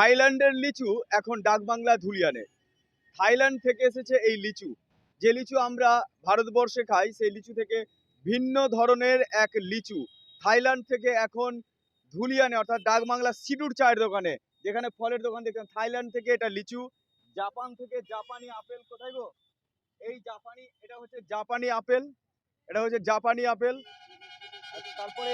থাইল্যান্ডের লিচু এখন ডাকবাংলা ধুলিয়ানে। থাইল্যান্ড থেকে এসেছে এই লিচু। যে লিচু আমরা ভারতবর্ষে খাই, সেই লিচু থেকে ভিন্ন ধরনের এক লিচু। থাইল্যান্ড থেকে এখন ধুলিয়ানে, অর্থাৎ ডাকবাংলা সিডুর চায়ের দোকানে, যেখানে ফলের দোকান দেখেন থাইল্যান্ড থেকে এটা লিচু, জাপান থেকে জাপানি আপেল। কোথায় গো? এই জাপানি, এটা হচ্ছে জাপানি আপেল, এটা হচ্ছে জাপানি আপেল। তারপরে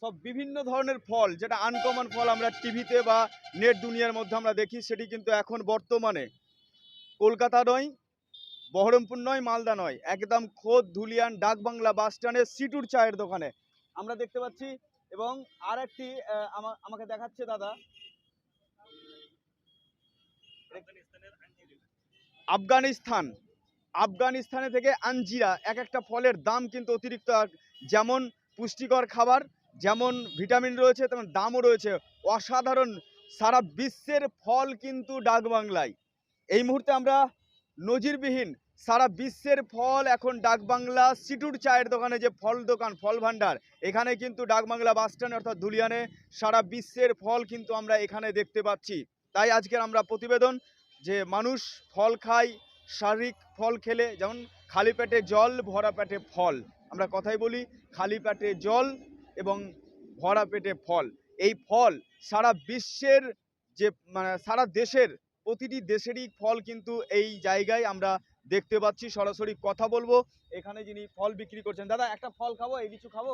সব বিভিন্ন ধরনের ফল, যেটা আনকমন ফল আমরা টিভিতে বা নেট দুনিয়ার মধ্যে আমরা দেখি, সেটি কিন্তু এখন বর্তমানে কলকাতা নয়, বহরমপুর নয়, মালদা নয়। একদম খোদ ধুলিয়ান ডাকবাংলা বাস স্ট্যান্ডে সিটুর চায়ের দোকানে। আমরা দেখতে পাচ্ছি এবং আর একটি আমা- আমাকে দেখাচ্ছে দাদা। আফগানিস্তান। আফগানিস্তানে থেকে আঞ্জিরা এক একটা ফলের দাম কিন্তু অতিরিক্ত যেমন পুষ্টিকর খাবার যেমন ভিটামিন রয়েছে, তেমন দামও রয়েছে। অসাধারণ। সারা বিশ্বের ফল কিন্তু ডাকবাংলায় এই মুহূর্তে আমরা নজিরবিহীন সারা বিশ্বের ফল এখন ডাকবাংলা সিটুর চায়ের দোকানে যে ফল দোকান, ফল ভাণ্ডার, এখানে কিন্তু ডাকবাংলা বাস স্ট্যান্ড অর্থাৎ ধুলিয়ানে সারা বিশ্বের ফল কিন্তু আমরা এখানে দেখতে পাচ্ছি। তাই আজকের আমরা প্রতিবেদন যে মানুষ ফল খায়, শারীরিক ফল খেলে, যেমন খালি পেটে জল, ভরা পেটে ফল। আমরা কথাই বলি, খালি পেটে জল এবং ভরা পেটে ফল। এই ফল সারা বিশ্বের যে মানে সারা দেশের, প্রতিটি দেশেরই ফল কিন্তু এই জায়গায় আমরা দেখতে পাচ্ছি। সরাসরি কথা বলব। এখানে যিনি ফল বিক্রি করছেন, দাদা একটা ফল খাব, এই লিচু খাব?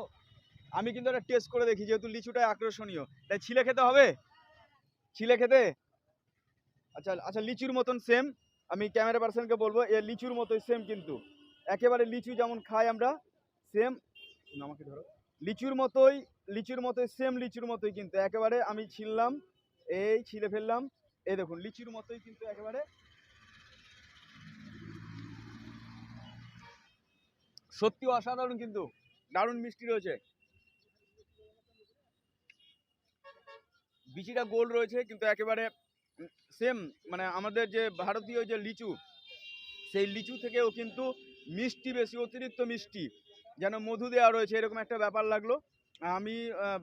আমি কিন্তু একটা টেস্ট করে দেখি, যেহেতু লিচুটা আকর্ষণীয়। তাই ছিলে খেতে হবে? ছিলে খেতে? আচ্ছা আচ্ছা লিচুর মতন সেম আমি ক্যামেরা পার্সনকে বলব, এ লিচুর মতোই সেম কিন্তু। একেবারে লিচু যেমন খাই আমরা সেম আমাকে ধরো। লিচুর মতোই লিচুর মতোই সেম লিচুর মতোই কিন্তু একেবারে আমি ছিললাম, এই ছিলে ফেললাম, এই দেখুন, লিচুর মতোই কিন্তু একেবারে সত্যি অসাধারণ কিন্তু, দারুণ মিষ্টি রয়েছে। বিচিটা গোল রয়েছে কিন্তু একেবারে সেম মানে আমাদের যে ভারতীয় যে লিচু, সেই লিচু থেকেও কিন্তু মিষ্টি বেশি, অতিরিক্ত মিষ্টি। যেন মধু দেওয়া রয়েছে এরকম একটা ব্যাপার লাগল। আমি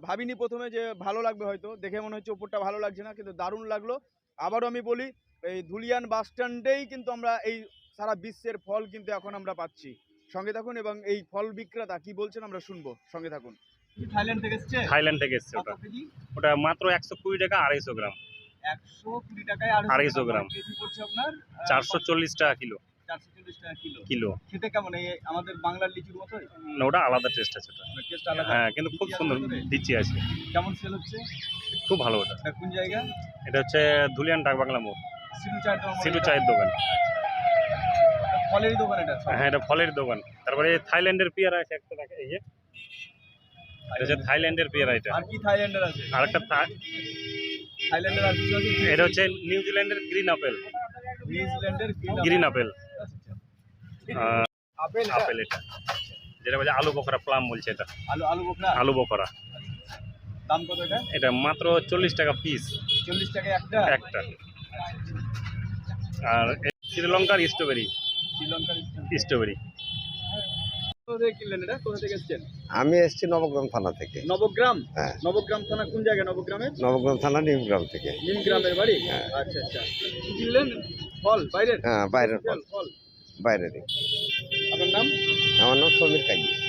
ভাবিনি প্রথমে যে ভালো লাগবে হয়তো দেখে মনে হচ্ছে ওপরটা ভালো লাগছে না কিন্তু দারুণ লাগল। আবারও আমি বলি এই ধুলিয়ান বাস স্ট্যান্ডেই কিন্তু আমরা এই সারা বিশ্বের ফল কিন্তু এখন আমরা পাচ্ছি। সঙ্গে থাকুন এবং এই ফল বিক্রেতা কি বলছেন আমরা শুনব সঙ্গে থাকুন। থাইল্যান্ড থেকে এসছে? থাইল্যান্ড থেকে এসছে ওটা। ওটা মাত্র একশো কুড়ি টাকা আড়াইশো গ্রাম। একশো কুড়ি টাকায় আড়াইশো গ্রাম। চারশো চল্লিশ টাকা কিলো। চারশো চল্লিশ টাকা কিলো। কিলো। খেতে কেমন? এই আমাদের বাংলার লিচুর মতোই? না, ওটা আলাদা টেস্ট আছে ওটা। টেস্ট আলাদা? হ্যাঁ কিন্তু খুব সুন্দর দিচ্ছি আছে। কেমন সেল হচ্ছে? খুব ভালো ওটা। কোন জায়গা? এটা হচ্ছে ধুলিয়ান ডাকবাংলা মোড়। সিটু চায়ের দোকান সিটু চায়ের দোকান। ফলেরই দোকান এটা হ্যাঁ এটা ফলের দোকান। তারপরে থাইল্যান্ডের পেয়ারা আছে একটা দেখে এই যে। এটা হচ্ছে থাইল্যান্ডের পেয়ারা এটা। আর কি থাইল্যান্ডের আছে? আর একটা থাইল্যান্ডের আছে? এটা হচ্ছে নিউজিল্যান্ডের গ্রিন আপেল। নিউজিল্যান্ডের গ্রিন আপেল। আপেল আপেল এটা। যেটা বলছে আলু বকরা প্লাম বলছে এটা। আলু আলু বোকরা আলু বকরা দাম কত এটা? এটা মাত্র চল্লিশ টাকা পিস চল্লিশ টাকা একটা? একটা। আর শ্রীলঙ্কার স্ট্রবেরি শ্রীলঙ্কার স্ট্রবেরি আমি এসেছি নবগ্রাম থানা থেকে। নবগ্রাম? হ্যাঁ। নবগ্রাম থানা কোন জায়গায়? নবগ্রামে? নবগ্রাম থানা নিমগ্রাম থেকে। নিমগ্রামের বাড়ি? হ্যাঁ। আচ্ছা আচ্ছা। কি কিনলেন? ফল? বাইরের? হ্যাঁ বাইরের ফল। ফল। আপনার নাম? আমার নাম সমীর কাজী।